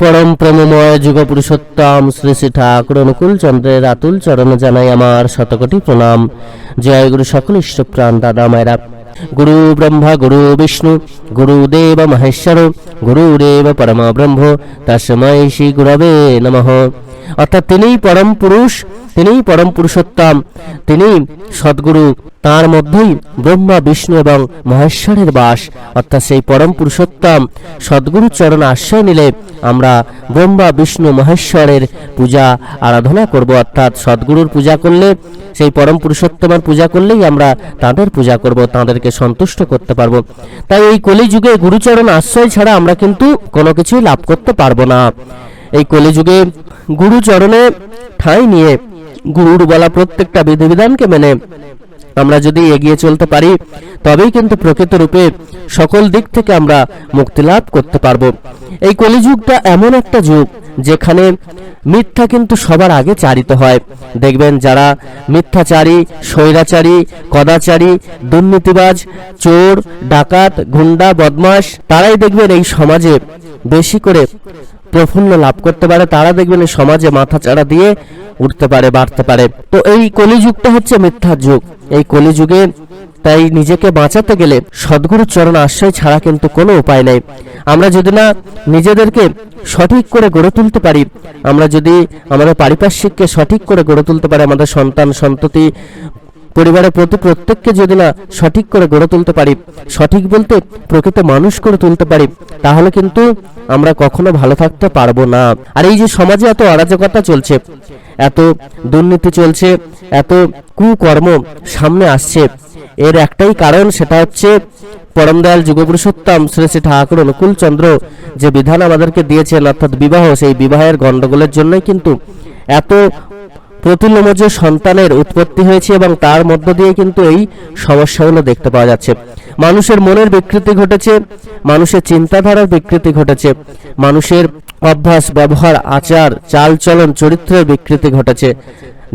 পরম প্রেমময় যুগ পুরুষোত্তম শ্রী শ্রী ঠাকুর অনুকূল চন্দ্রের আতুল চরণ জানাই আমার শতকোটি প্রণাম। জয় গুরু সকল ইষ্টপ্রাণ দাদা মায়েরা। গুরু ব্রহ্মা, গুরু বিষ্ণু গুরুদেব মহেশ্বর গুরুদেব পরম ব্রহ্ম। তস্মৈ শ্রী গুরবে নমঃ। অর্থাৎ তিনিই পরম পুরুষ, তিনিই পরম পুরুষোত্তম। তিনি সদ্গুরু, তার মধ্যেই ব্রহ্মা, বিষ্ণু এবং মহেশ্বরের বাস। অর্থাৎ সেই পরম পুরুষোত্তম সদ্গুরুর চরণ আশ্রয় নিলে আমরা ব্রহ্মা, বিষ্ণু, মহেশ্বরের পূজা আরাধনা করব। অর্থাৎ সদ্গুরুর পূজা করলে, সেই পরম পুরুষোত্তমের পূজা করলেই আমরা তাদের পূজা করব, তাদেরকে সন্তুষ্ট করতে পারব। তাই এই কলিযুগে গুরুচরণ আশ্রয় ছাড়া আমরা কিন্তু কোনো কিছুই লাভ করতে পারব না। এই কলিযুগে গুরুচরণে ঠাঁই নিয়ে গুরুর বলা প্রত্যেকটা বিধিবিধানকে মেনে। আমরা যদি এগিয়ে চলতে পারি, তবেই কিন্তু প্রকৃত রূপে সকল দিক থেকে আমরা মুক্তি লাভ করতে পারব। এই কলিযুগটা এমন একটা যুগ, যেখানে মিথ্যা কিন্তু সবার আগে চারিত হয়। দেখবেন যারা মিথ্যাচারী, স্বৈরাচারী, কদাচারী, দুর্নীতিবাজ, চোর, ডাকাত, গুন্ডা বদমাস তারাই দেখবেন এই সমাজে বেশি করে প্রফুল্ল লাভ করতে পারে, তারা দেখবেন সমাজে মাথা চাড়া দিয়ে উঠতে পারে, বাড়তে পারে। তো এই কলিযুগটা হচ্ছে মিথ্যার যুগ। এই কলিযুগে তাই নিজেকে বাঁচাতে গেলে সদ্গুরুর চরণ আশ্রয় ছাড়া কিন্তু কোনো উপায় নেই। আমরা যদি না নিজেদেরকে সঠিক করে গড়ে তুলতে পারি, আমরা যদি আমাদের পারিপার্শ্বিককে সঠিক করে গড়ে তুলতে পারি আমাদের সন্তান, সন্ততি পরিবারের প্রতি প্রত্যেককে যদি না সঠিক করে গড়ে তুলতে পারি, সঠিক বলতে প্রকৃত মানুষ করে তুলতে পারি, তাহলে কিন্তু আমরা কখনো ভালো থাকতে পারব না। আর এই যে সমাজে এত অরাজকতা চলছে, এত দুর্নীতি চলছে, এত কুকর্ম সামনে আসছে, এর একটাই কারণ সেটা হচ্ছে পরম দয়াল যুগপুরুষোত্তম শ্রী শ্রী ঠাকুর অনুকূল চন্দ্র যে বিধান আমাদেরকে দিয়েছেন, অর্থাৎ বিবাহ, সেই বিবাহের গণ্ডগোলের জন্যই কিন্তু এত প্রতিলোমজ সন্তানের উৎপত্তি হয়েছে এবং তার মধ্য দিয়ে কিন্তু এই সমস্যাগুলো দেখতে পাওয়া যাচ্ছে। মানুষের মনের বিকৃতি ঘটেছে, মানুষের চিন্তাধারার বিকৃতি ঘটেছে, মানুষের অভ্যাস, ব্যবহার, আচার, চালচলন, চরিত্রের বিকৃতি ঘটেছে।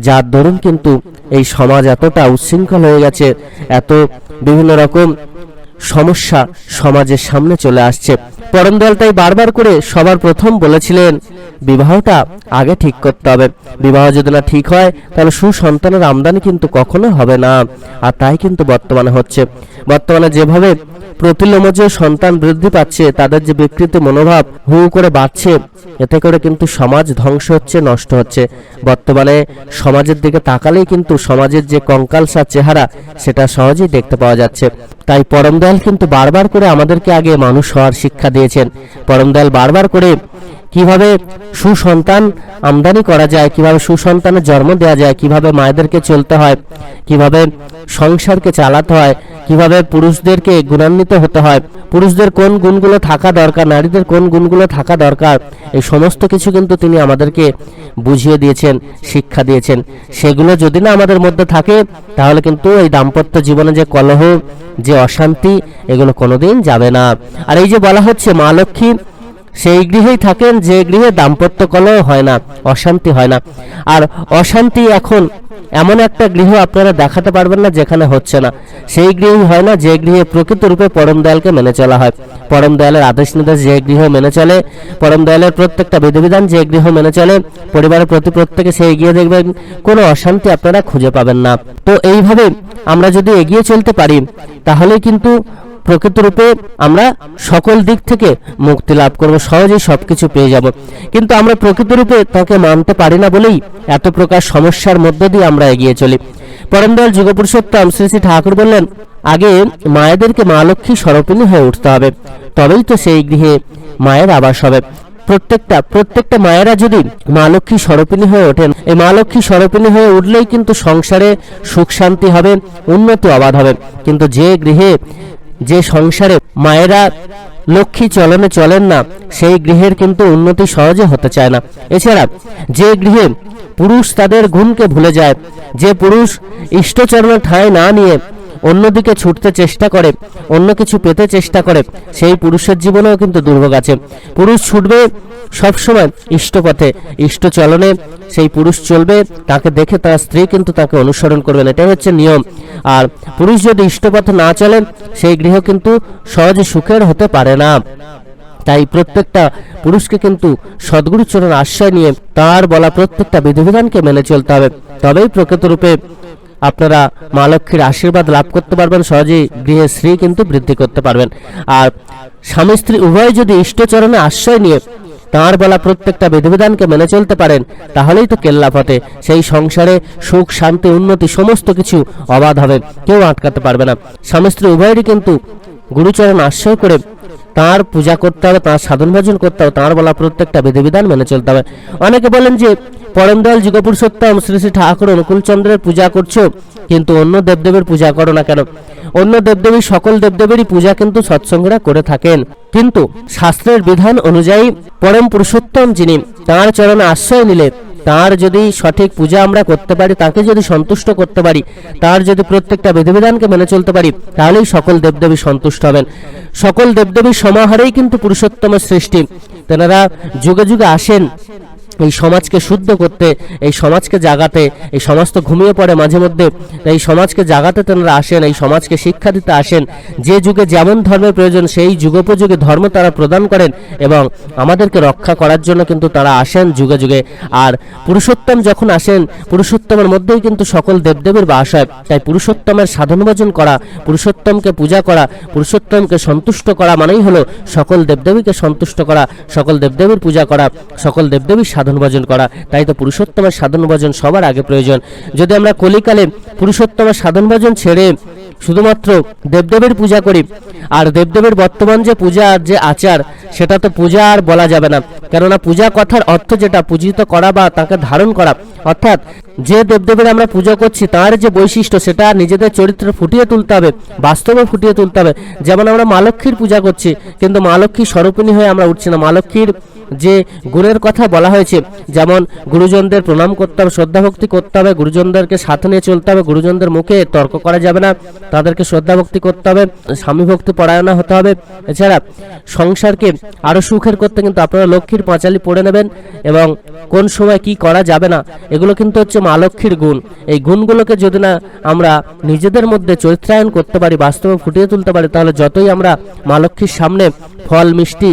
যার দরুন কিন্তু এই সমাজ এতটা উচ্ছৃঙ্খল হয়ে গেছে, এত বিভিন্ন রকম সমস্যা সমাজের সামনে চলে আসছে। পরম দয়াল তাই বারবার করে সবার প্রথম বলেছিলেন বিবাহটা আগে ঠিক করতে হবে। বিবাহ যদি না ঠিক হয়, তাহলে সুসন্তানের আমদানি কিন্তু কখনো হবে না। আর তাই কিন্তু বর্তমানে হচ্ছে। বর্তমানে যেভাবে প্রতিলোমজ সন্তান বৃদ্ধি পাচ্ছে, তাদের যে বিকৃতি মনোভাব, হু করে বাড়ছে, এতে করে কিন্তু সমাজ ধ্বংস হচ্ছে, নষ্ট হচ্ছে। বর্তমানে সমাজের দিকে তাকালেই কিন্তু সমাজের যে কঙ্কালসার চেহারা, সেটা সহজেই দেখতে পাওয়া যাচ্ছে। তাই পরম দয়াল কিন্তু বারবার করে আমাদেরকে আগে মানুষ হওয়ার শিক্ষা দিয়েছেন। পরম দয়াল বারবার করে কীভাবে সুসন্তান আমদানি করা যায়, কীভাবে সুসন্তানের জন্ম দেওয়া যায়, কীভাবে মায়েদেরকে চলতে হয়, কীভাবে সংসারকে চালাতে হয়, কীভাবে পুরুষদেরকে গুণান্বিত হতে হয়, পুরুষদের কোন গুণগুলো থাকা দরকার, নারীদের কোন গুণগুলো থাকা দরকার, এই সমস্ত কিছু কিন্তু তিনি আমাদেরকে বুঝিয়ে দিয়েছেন, শিক্ষা দিয়েছেন। সেগুলো যদি না আমাদের মধ্যে থাকে, তাহলে কিন্তু এই দাম্পত্য জীবনে যে কলহ, যে অশান্তি, এগুলো কোনোদিন যাবে না। আর এই যে বলা হচ্ছে মা লক্ষ্মী সেই গৃহেই থাকেন যে গৃহে দাম্পত্য কলহ হয় না, অশান্তি হয় না। আর অশান্তি এখন এমন একটা গৃহ আপনারা দেখাতে পারবেন না যেখানে হচ্ছে না। সেই গৃহই হয় না যে গৃহে প্রকৃত রূপে পরম দয়ালকে মেনে চলা হয়। পরম দয়ালের আদেশ নির্দেশ যে গৃহ মেনে চলে, পরম দয়ালের প্রত্যেকটা বিধিবিধান যে গৃহ মেনে চলে, পরিবারের প্রতি প্রত্যেকে সেই গিয়ে দেখবেন, কোনো অশান্তি আপনারা খুঁজে পাবেন না। তো এইভাবে আমরা যদি এগিয়ে চলতে পারি তাহলে কিন্তু প্রকৃতরূপে আমরা সকল দিক থেকে মুক্তি লাভ করব, সহজেই সবকিছু পেয়ে যাব। কিন্তু আমরা প্রকৃতরূপে তাকে মানতে পারি না বলেই এত প্রকার সমস্যার মধ্য দিয়ে আমরা এগিয়ে চলি। পরমদয়াল যুগপুরুষোত্তম শ্রী শ্রী ঠাকুর বললেন, আগে মায়েদেরকে মা লক্ষ্মী স্বরূপিণী হয়ে উঠতে হবে। তবেই তো সেই গৃহে মায়ের আবাস হবে। প্রত্যেকটা প্রত্যেকটা মায়েরা যদি মা লক্ষ্মী স্বরূপিণী হয়ে ওঠেন, এই মা লক্ষ্মী স্বরূপিণী হয়ে উঠলেই কিন্তু সংসারে সুখ শান্তি হবে, উন্নতি অবাধ হবে। কিন্তু যে গৃহে যে সংসারে মায়েরা লক্ষ্মী চলনে চলেন না, সেই গৃহের কিন্তু উন্নতি সহজে হতে চায় না। এছাড়া যে গৃহে পুরুষ তাদের গুণকে ভুলে যায়, যে পুরুষ ইষ্টচরণের ঠাঁই না নিয়ে অন্যদিকে ছুটতে চেষ্টা করে, অন্য কিছু পেতে চেষ্টা করে, সেই পুরুষের জীবনেও কিন্তু দুর্ভোগ আছে। পুরুষ ছুটবে সবসময় ইষ্টপথে, ইষ্ট চলনে, সেই পুরুষ চলবে, তাকে দেখে তার স্ত্রী কিন্তু তাকে অনুসরণ করবেন এটাই হচ্ছে নিয়ম। আর পুরুষ যদি ইষ্টপথে না চলে, সেই গৃহ কিন্তু সহজে সুখের হতে পারে না। তাই প্রত্যেকটা পুরুষকে কিন্তু সদ্গুরু চরণ আশ্রয় নিয়ে তার বলা প্রত্যেকটা বিধিবিধানকে মেনে চলতে হবে। তবেই প্রকৃতরূপে আপনারা মা লক্ষ্মীর আশীর্বাদ লাভ করতে পারবেন, সহজেই গৃহে শ্রী কিন্তু বৃদ্ধি করতে পারবেন। আর স্বামী স্ত্রী উভয় যদি ইষ্টচরণে আশ্রয় নিয়ে তাঁর বলা প্রত্যেকটা বিধিবিধানকে মেনে চলতে পারেন, তাহলেই তো কেল্লা ফতে সেই সংসারে সুখ, শান্তি, উন্নতি সমস্ত কিছু অবাধ হবে, কেউ আটকাতে পারবে না। স্বামী স্ত্রী উভয়েরই কিন্তু গুরুচরণ আশ্রয় করে তার পূজা করতে হবে, তাঁর সাধন ভজন করতে হবে, তাঁর বলা প্রত্যেকটা বিধিবিধান মেনে চলতে হবে। অনেকে বলেন যে পরম দয়াল যুগপুরুষোত্তম শ্রী শ্রী ঠাকুর অনুকূলচন্দ্রের পূজা করছ, কিন্তু অন্য দেবদেবের পূজা করো না কেন? অন্য দেবদেবী সকল দেবদেবেরই পূজা কিন্তু সৎসঙ্গরা করে থাকেন। কিন্তু শাস্ত্রের বিধান অনুযায়ী পরম পুরুষোত্তম যিনি তাঁর চরণে আশ্রয় নিলে, তার যদি সঠিক পূজা আমরা করতে পারি, তাকে যদি সন্তুষ্ট করতে পারি, তার যদি প্রত্যেকটা বিধিবিধানকে মেনে চলতে পারি, তাহলেই সকল দেবদেবী সন্তুষ্ট হবেন। সকল দেবদেবীর সমাহারেই কিন্তু পুরুষোত্তমের সৃষ্টি। তেনারা যুগে যুগে আসেন। এই সমাজকে শুদ্ধ করতে, এই সমাজকে জাগাতে, এই সমাজ তো ঘুমিয়ে পড়ে মাঝে মধ্যে এই সমাজকে জাগাতে তেনারা আসেন, এই সমাজকে শিক্ষা দিতে আসেন। যে যুগে যেমন ধর্মের প্রয়োজন, সেই যুগোপযোগী ধর্ম তারা প্রদান করেন এবং আমাদেরকে রক্ষা করার জন্য কিন্তু তারা আসেন যুগে যুগে। আর পুরুষোত্তম যখন আসেন, পুরুষোত্তমের মধ্যেই কিন্তু সকল দেবদেবীর বাস হয়। তাই পুরুষোত্তমের সাধন ভজন করা, পুরুষোত্তমকে পূজা করা, পুরুষোত্তমকে সন্তুষ্ট করা মানেই হলো সকল দেবদেবীকে সন্তুষ্ট করা, সকল দেবদেবীর পূজা করা, সকল দেবদেবীর সাধন ভজন করা। তাই তো পুরুষোত্তমের সাধন ভজন সবার আগে প্রয়োজন। যদি আমরা কলিকালে পুরুষোত্তমের সাধন ভজন ছেড়ে শুধুমাত্র দেবদেবের পূজা করি, আর দেবদেবের বর্তমান যে পূজা আর যে আচার, সেটা তো পূজা আর বলা যাবে না। কেননা পূজা কথার অর্থ যেটা, পূজিত করা বা তাকে ধারণ করা। অর্থাৎ যে দেবদেবের আমরা পুজো করছি, তার যে বৈশিষ্ট্য, সেটা নিজেদের চরিত্রে ফুটিয়ে তুলতে হবে, বাস্তবে ফুটিয়ে তুলতে হবে। যেমন আমরা মা লক্ষ্মীর পূজা করছি, কিন্তু মা লক্ষ্মীর স্বরূপিণী হয়ে আমরা উঠছি না। মা লক্ষ্মীর যে গুণের কথা বলা হয়েছে, যেমন গুরুজনদের প্রণাম করতে হবে শ্রদ্ধা ভক্তি করতে হবে, গুরুজনদেরকে সাথে নিয়ে চলতে হবে, গুরুজনদের মুখে তর্ক করা যাবে না, তাদেরকে শ্রদ্ধা ভক্তি করতে হবে, স্বামী ভক্তি পরায়ণা হতে হবে। এছাড়া সংসারকে আরও সুখের করতে কিন্তু আপনারা লক্ষ্মীর পাঁচালি পড়ে নেবেন, এবং কোন সময় কি করা যাবে না, এগুলো কিন্তু হচ্ছে মা লক্ষ্মীর গুণ। এই গুণগুলোকে যদি না আমরা নিজেদের মধ্যে চরিত্রায়ন করতে পারি, বাস্তবে ফুটিয়ে তুলতে পারি, তাহলে যতই আমরা মা লক্ষ্মীর সামনে ফল, মিষ্টি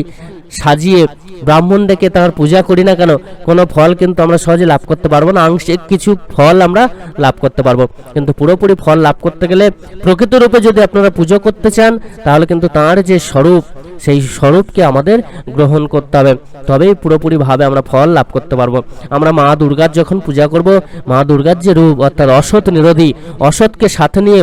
সাজিয়ে ব্রাহ্মণ ডেকে তার পূজা করি না কেন, কোনো ফল কিন্তু আমরা সহজে লাভ করতে পারব না। আংশিক কিছু ফল আমরা লাভ করতে পারব। কিন্তু পুরোপুরি ফল লাভ করতে গেলে প্রকৃত রূপে যদি আপনারা পুজো করতে চান, তাহলে কিন্তু তার যে স্বরূপ সেই স্বরূপকে আমাদের গ্রহণ করতে হবে। তবেই পুরোপুরিভাবে আমরা ফল লাভ করতে পারব। আমরা মা দুর্গার যখন পূজা করব, মা দুর্গার যে রূপ অর্থাৎ অসৎ নিরোধী, অসৎকে সাথে নিয়ে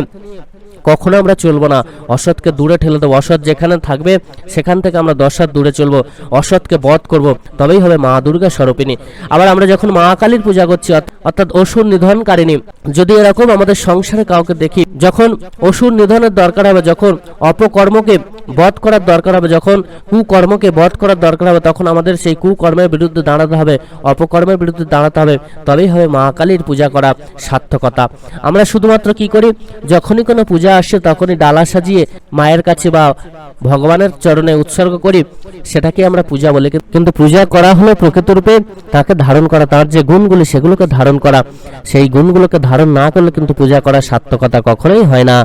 কখনো আমরা চলবো না। অসৎকে দূরে ঠেলে দেবো। অসৎ যেখানে থাকবে, সেখান থেকে আমরা দশ হাত দূরে চলবো। অসৎকে বধ করব। তবেই হবে মা দুর্গা স্বরূপিণী। আবার আমরা যখন মা কালীর পূজা করছি, অর্থ- অর্থাৎ অসুর নিধনকারিণী, যদি এরকম আমাদের সংসারে কাউকে দেখি, যখন অসুর নিধনের দরকার হবে, যখন অপকর্মকে বধ করার দরকার হবে, যখন কুকর্মকে বধ করার দরকার হবে, তখন আমাদের সেই কুকর্মের বিরুদ্ধে দাঁড়াতে হবে, অপকর্মের বিরুদ্ধে দাঁড়াতে হবে। তবেই হবে মা কালীর পূজা করা সার্থকতা। আমরা শুধুমাত্র কি করি? যখনই কোনো পূজা আসে তখনই ডালা সাজিয়ে মায়ের কাছে বা ভগবানের চরণে উৎসর্গ করি সেটাকে আমরা পূজা বলি। কিন্তু পূজা করা হলো প্রকৃতরূপে তাকে ধারণ করা, তার যে গুণগুলি সেগুলোকে ধারণ করা, সেই গুণগুলোকে ধারণ না করলে কিন্তু পূজা করার সার্থকতা কখনোই হয় না।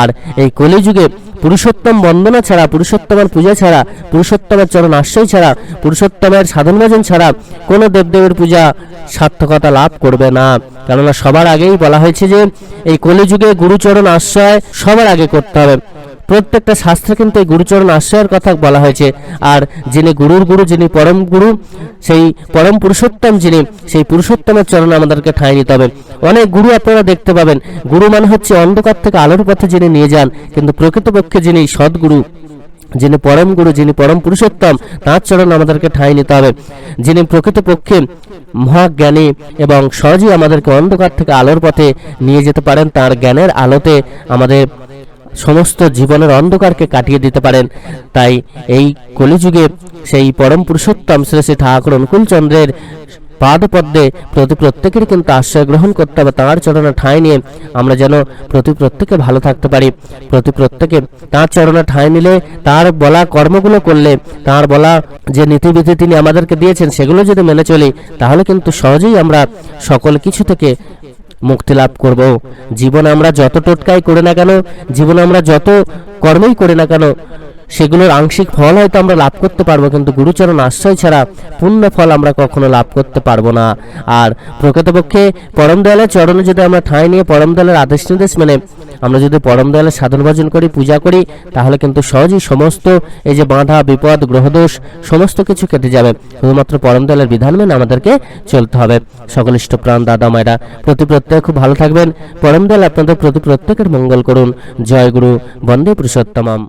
আর এই কলিযুগে পুরুষোত্তম বন্দনা ছাড়া, পুরুষোত্তমের পূজা ছাড়া, পুরুষোত্তমের চরণ আশ্রয় ছাড়া, পুরুষোত্তমের সাধন ভজন ছাড়া কোনো দেবদেবের পূজা সার্থকতা লাভ করবে না। কেননা সবার আগেই বলা হয়েছে যে, এই কলিযুগে গুরুচরণ আশ্রয় সবার আগে করতে হবে। প্রত্যেকটা শাস্ত্রে কিন্তু এই গুরুচরণ আশ্রয়ের কথা বলা হয়েছে। আর যিনি গুরুর গুরু, যিনি পরম গুরু, সেই পরম পুরুষোত্তম যিনি, সেই পুরুষোত্তমের চরণে আমাদেরকে ঠাঁই নিতে হবে। অনেক গুরু আপনারা দেখতে পাবেন। গুরু মানে হচ্ছে অন্ধকার থেকে আলোর পথে যিনি নিয়ে যান, কিন্তু প্রকৃতপক্ষে যিনি সদ্গুরু, যিনি পরম গুরু, যিনি পরম পুরুষোত্তম, তাঁর চরণ আমাদেরকে ঠাঁই নিতে হবে। যিনি প্রকৃতপক্ষে মহাজ্ঞানী এবং সহজেই আমাদেরকে অন্ধকার থেকে আলোর পথে নিয়ে যেতে পারেন, তার জ্ঞানের আলোতে আমাদের সমস্ত জীবনের অন্ধকারকে কাটিয়ে দিতে পারেন। তাই এই কলিযুগে সেই পরম পুরুষোত্তম শ্রী শ্রী ঠাকুর অনুকূলচন্দ্রের পাদপদ্মে প্রতি প্রত্যেকের কিন্তু আশ্রয় গ্রহণ করতে হবে, তাঁর চরণে ঠাঁই নিয়ে আমরা যেন প্রতি প্রত্যেকে ভালো থাকতে পারি। প্রতি প্রত্যেকে তাঁর চরণে ঠাঁই নিলে, তার বলা কর্মগুলো করলে, তার বলা যে নীতিবিধি তিনি আমাদেরকে দিয়েছেন, সেগুলো যদি মেনে চলি, তাহলে কিন্তু সহজেই আমরা সকল কিছু থেকে মুক্তি লাভ করব। জীবন আমরা যত টোটকাই করে না কেন, জীবন আমরা যত কর্মই করে না কেন সেগুলোর আংশিক ফল হয়তো আমরা লাভ করতে পারব, কিন্তু গুরুচরণ আশ্রয় ছাড়া পূর্ণ ফল আমরা কখনো লাভ করতে পারব না। আর প্রকৃতপক্ষে পরম দয়ালের চরণে যদি আমরা ঠাঁই নিয়ে পরম দয়ালের আদেশ নির্দেশ মেনে আমরা যদি পরম দয়ালের সাধন ভজন করি, পূজা করি, তাহলে কিন্তু সহজেই সমস্ত এই যে বাধা, বিপদ, গ্রহদোষ, সমস্ত কিছু কেটে যাবে। শুধুমাত্র পরম দয়ালের বিধান মেনে আমাদেরকে চলতে হবে। সকলিষ্ট প্রাণ দাদা মায়েরা, প্রতি প্রত্যেক খুব ভালো থাকবেন। পরম দয়াল আপনাদের প্রতি প্রত্যেকের মঙ্গল করুন। জয় গুরু, বন্দে পুরুষোত্তমাম।